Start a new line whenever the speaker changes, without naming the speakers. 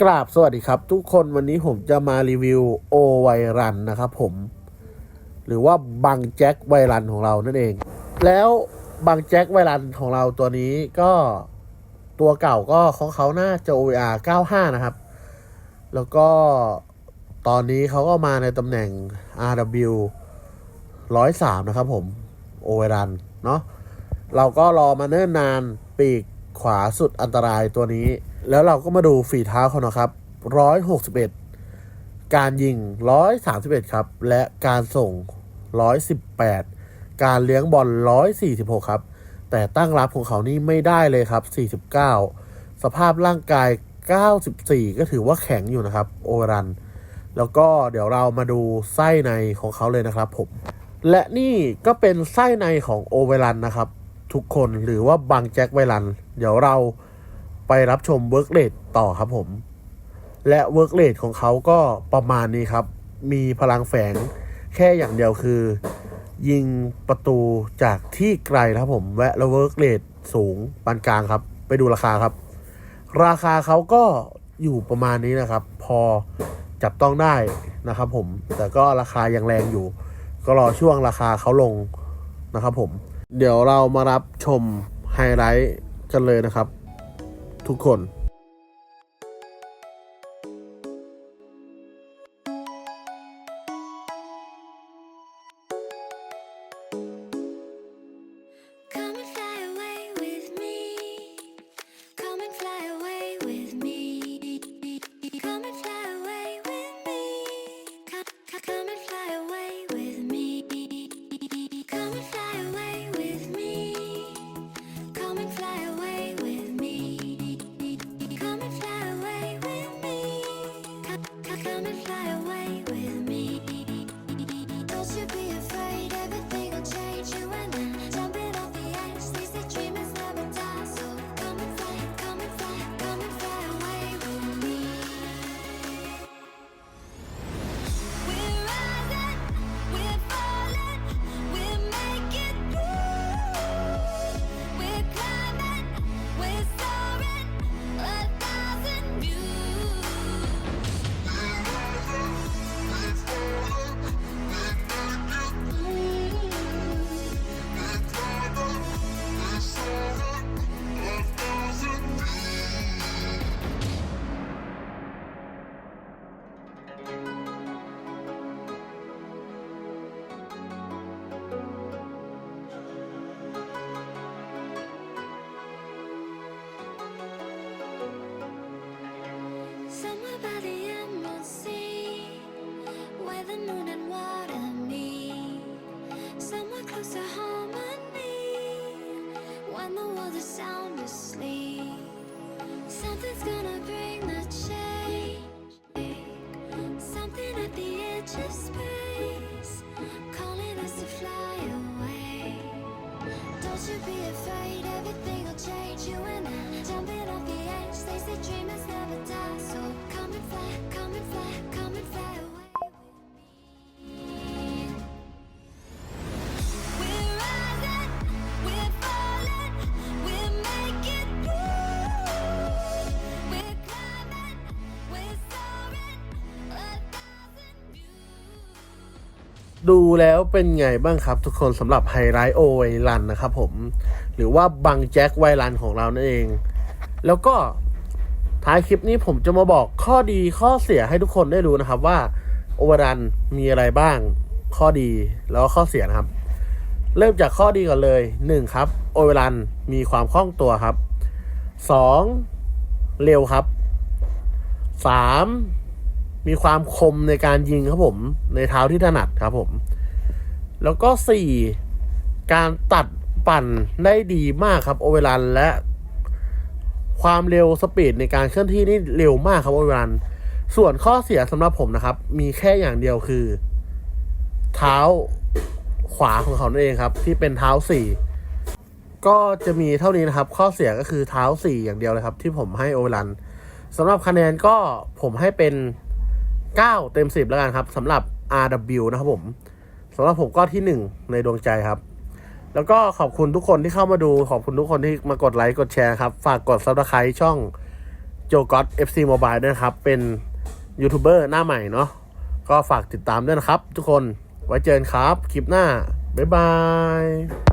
กราบสวัสดีครับ ทุกคนวันนี้ผมจะมารีวิวโอไวรันนะครับผม หรือว่าบังแจ็คไวรันของเรานั่นเอง แล้วบังแจ็คไวรันของเราตัวนี้ก็ตัวเก่าก็ของเขาน่าจะ OVR 95 นะครับ แล้วก็ตอนนี้เขาก็มาในตำแหน่ง RW 103 นะครับผมโอไวรันเนาะเราก็รอมาเนิ่นนานปีก ขวาสุดอันตรายตัวนี้ แล้วเราก็มาดูฝีเท้าเขานะครับ161การยิง131ครับ และการส่ง118การเลี้ยงบอล146ครับ แต่ตั้งรับของเขานี่ไม่ได้เลยครับ49สภาพร่างกาย94ก็ถือว่าแข็งอยู่นะครับโอเวอรัน แล้วก็เดี๋ยวเรามาดูไส้ในของเขาเลยนะครับผม และนี่ก็เป็นไส้ในของโอเวอรันนะครับ ทุกคนหรือว่าบังแจ็คไวรัน เดี๋ยวเราไปรับชมเวิร์กเลดต่อครับผม และเวิร์กเลดของเขาก็ประมาณนี้ครับ มีพลังแฝงแค่อย่างเดียวคือ ยิงประตูจากที่ไกลนะครับผมและเวิร์กเลดสูงปานกลางครับ ไปดูราคาครับ ราคาเขาก็อยู่ประมาณนี้นะครับ พอจับต้องได้นะครับผมแต่ก็ราคายังแรงอยู่ ก็รอช่วงราคาเขาลงนะครับผม เดี๋ยวเรามารับชมไฮไลท์กันเลยนะครับ ทุกคน
Something's gonna bring the change. Something at the edge of space, calling us to fly away. Don't you be afraid, everything will change. You and I, jumping off the edge. They say dreamers never die. So come and fly, come and fly, come and fly
ดูแล้วเป็นไงบ้างครับทุกคนสำหรับไฮไลท์โอไวรันนะครับผม หรือว่าบังแจ็คไวรันของเรานั่นเอง แล้วก็ท้ายคลิปนี้ผมจะมาบอกข้อดีข้อเสียให้ทุกคนได้รู้นะครับว่าโอวรันมีอะไรบ้าง ข้อดีแล้วข้อเสียนะครับ เริ่มจากข้อดีก่อนเลยหนึ่งครับโอเวรันมีความคล่องตัวครับสองเร็วครับสา มีความคมในการยิงครับผม ในเท้าที่ถนัดครับผม แล้วก็สี่การตัดปั่นได้ดีมากครับโอเวรันและความเร็วสปีดในการเคลื่อนที่นี่เร็วมากครับโอเวรันส่วนข้อเสียสำหรับผมนะครับ มีแค่อย่างเดียวคือ เท้าขวาของเขาเองครับ ที่เป็นเท้าสี่ก็จะมีเท่านี้นะครับ ข้อเสียก็คือเท้าสี่อย่างเดียวเลยครับ ที่ผมให้โอเวรันสำหรับคะแนนก็ผมให้เป็น 9 เต็ม 10 แล้วกันครับสำหรับ RW นะครับผมสำหรับผมก็ที่ 1 ในดวงใจครับ แล้วก็ขอบคุณทุกคนที่เข้ามาดูขอบคุณทุกคนที่มากดไลค์กดแชร์ครับ ฝากกด subscribe ช่องโจก็อต FC Mobile ด้วยครับ เป็นยูทูบเบอร์หน้าใหม่เนาะก็ฝากติดตามด้วยนะครับ ทุกคนไว้เจอกันครับ คลิปหน้า บ๊ายบาย